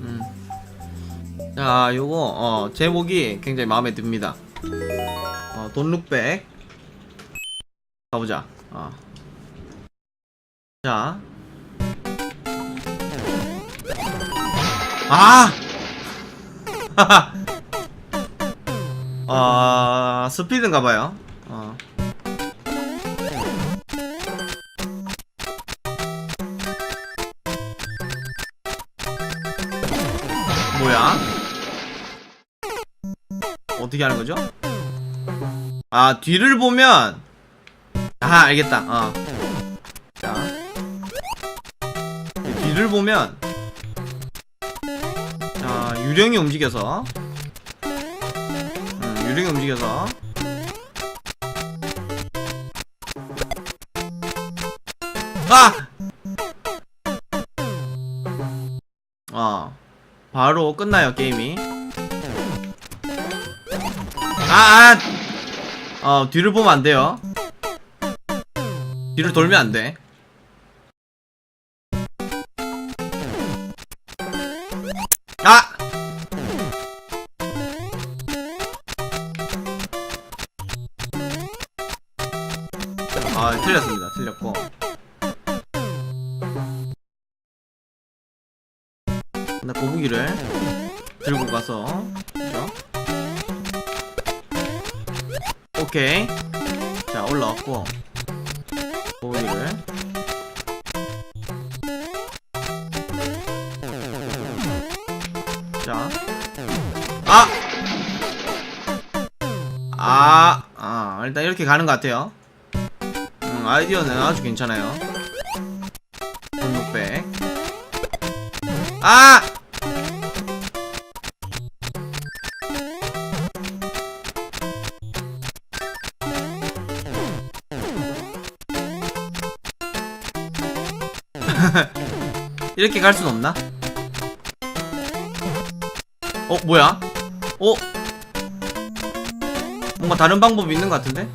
음. 자, 요거 어, 제목이 굉장히 마음에 듭니다. 어, 돈룩백 가보자. 어. 자. 아! 아, 스피드인가봐요. 뭐야? 어떻게 하는 거죠? 아, 뒤를 보면 아, 알겠다. 어. 자. 뒤를 보면 자, 유령이 움직여서 음, 유령이 움직여서 아! 어. 바로 끝나요, 게임이. 아, 아! 어, 뒤를 보면 안 돼요. 뒤를 돌면 안 돼. 나 거북이를 들고 가서 그죠? 오케이 자 올라왔고 거북이를 자 아! 아! 아 일단 이렇게 가는 것 같아요 음, 아이디어는 아주 괜찮아요 아! 이렇게 갈 순 없나? 어, 뭐야? 어? 뭔가 다른 방법이 있는 것 같은데?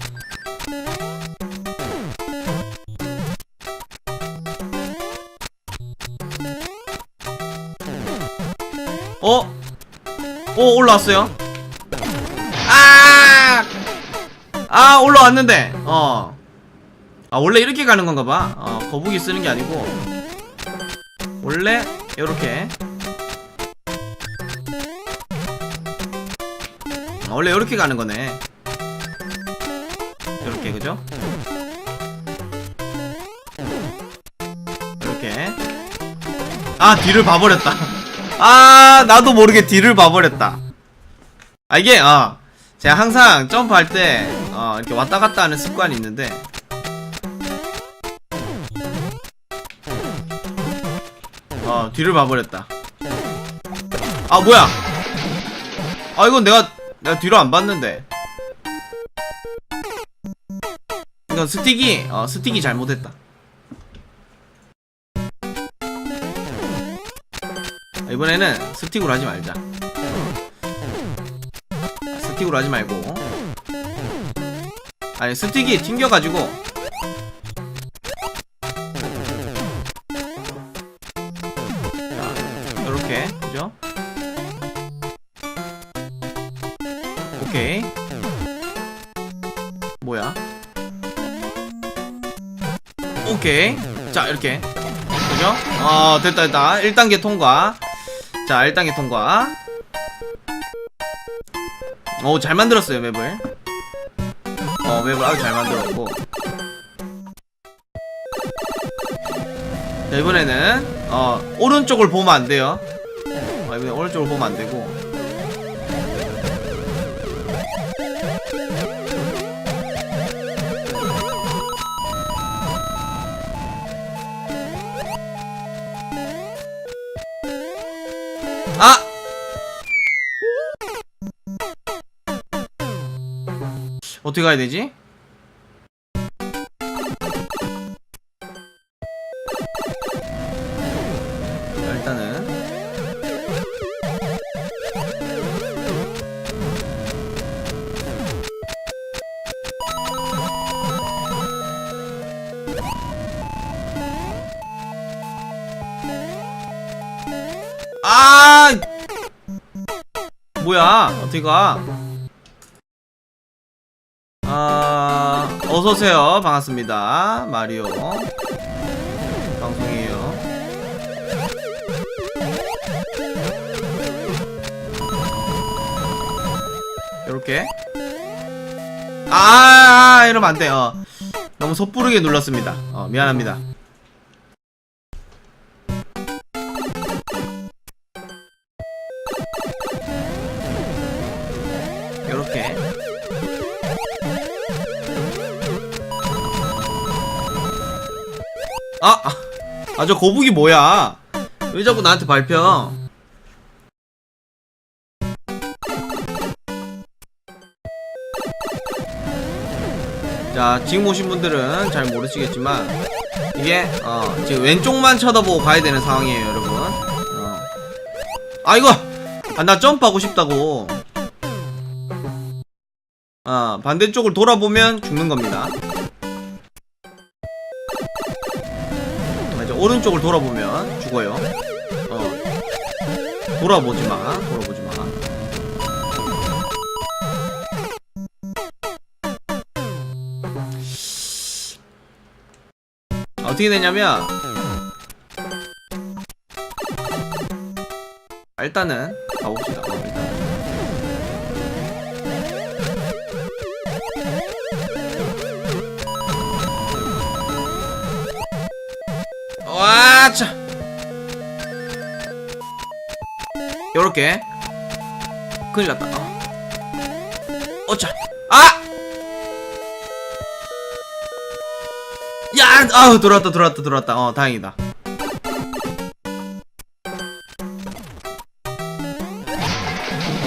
어? 어, 올라왔어요? 아! 아, 올라왔는데, 어. 아, 원래 이렇게 가는 건가 봐. 어, 거북이 쓰는 게 아니고. 원래, 요렇게. 아, 원래 요렇게 가는 거네. 요렇게, 그죠? 이렇게. 아, 뒤를 봐버렸다. 아, 나도 모르게 뒤를 봐버렸다. 아, 이게, 어, 제가 항상 점프할 때, 어, 이렇게 왔다 갔다 하는 습관이 있는데, 어, 뒤를 봐버렸다. 아, 뭐야! 아, 이건 내가, 내가 뒤로 안 봤는데. 이건 스틱이, 어, 스틱이 잘못했다. 이번에는 스틱으로 하지 말자. 스틱으로 하지 말고. 아니, 스틱이 튕겨가지고. 자, 요렇게, 그죠? 오케이. 뭐야? 오케이. 자, 이렇게. 그죠? 어, 됐다, 됐다. 1단계 통과. 자, 1단계 통과. 오, 잘 만들었어요, 맵을. 어, 맵을 아주 잘 만들었고. 자, 이번에는, 어, 오른쪽을 보면 안 돼요. 어, 이번에 오른쪽을 보면 안 되고. 어떻게 가야 되지? 아! 뭐야 어떻게 가 어서오세요. 반갑습니다. 마리오. 방송이에요. 요렇게. 아, 아, 이러면 안 돼요. 너무 섣부르게 눌렀습니다. 어, 미안합니다. 요렇게. 아! 아, 저 거북이 뭐야? 왜 자꾸 나한테 밟혀? 자, 지금 오신 분들은 잘 모르시겠지만, 이게, 어, 지금 왼쪽만 쳐다보고 가야 되는 상황이에요, 여러분. 어. 아, 이거! 아, 나 점프하고 싶다고. 아, 반대쪽을 돌아보면 죽는 겁니다. 오른쪽을 돌아보면 죽어요. 어. 돌아보지 마. 돌아보지 마. 어떻게 되냐면 아, 일단은 가봅시다. 어, 일단. 와, 차. 요렇게. 큰일 났다. 어. 어차. 아! 야! 아우, 들어왔다, 들어왔다, 들어왔다. 어, 다행이다.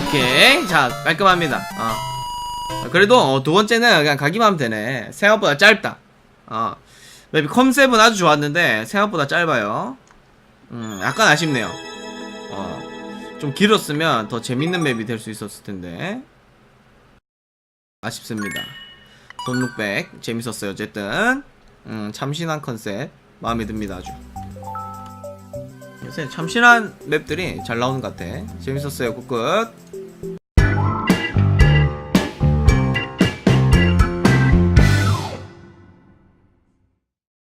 오케이. 자, 깔끔합니다. 어. 그래도 어, 두 번째는 그냥 가기만 하면 되네. 생각보다 짧다. 어. 맵이 컨셉은 아주 좋았는데 생각보다 짧아요. 음, 약간 아쉽네요. 어, 좀 길었으면 더 재밌는 맵이 될 수 있었을 텐데 아쉽습니다. 돈룩백 재밌었어요. 어쨌든 음, 참신한 컨셉 마음에 듭니다. 아주. 요새 참신한 맵들이 잘 나오는 것 같아. 재밌었어요. 굿굿.